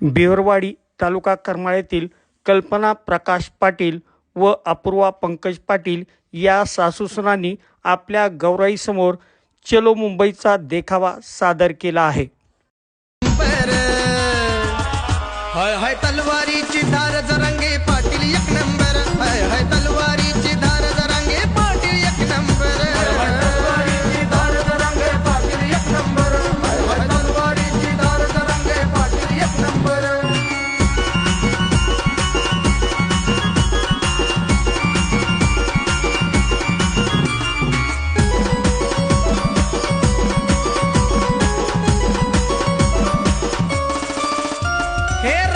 बिवरवाडी तालुका करमाळ्यातील कल्पना प्रकाश पाटील व अपूर्वा पंकज पाटील या सासूसनांनी आपल्या गौराईसमोर चलो मुंबईचा देखावा सादर केला आहे. तलवारीची धार हाय पाटील. Yeah.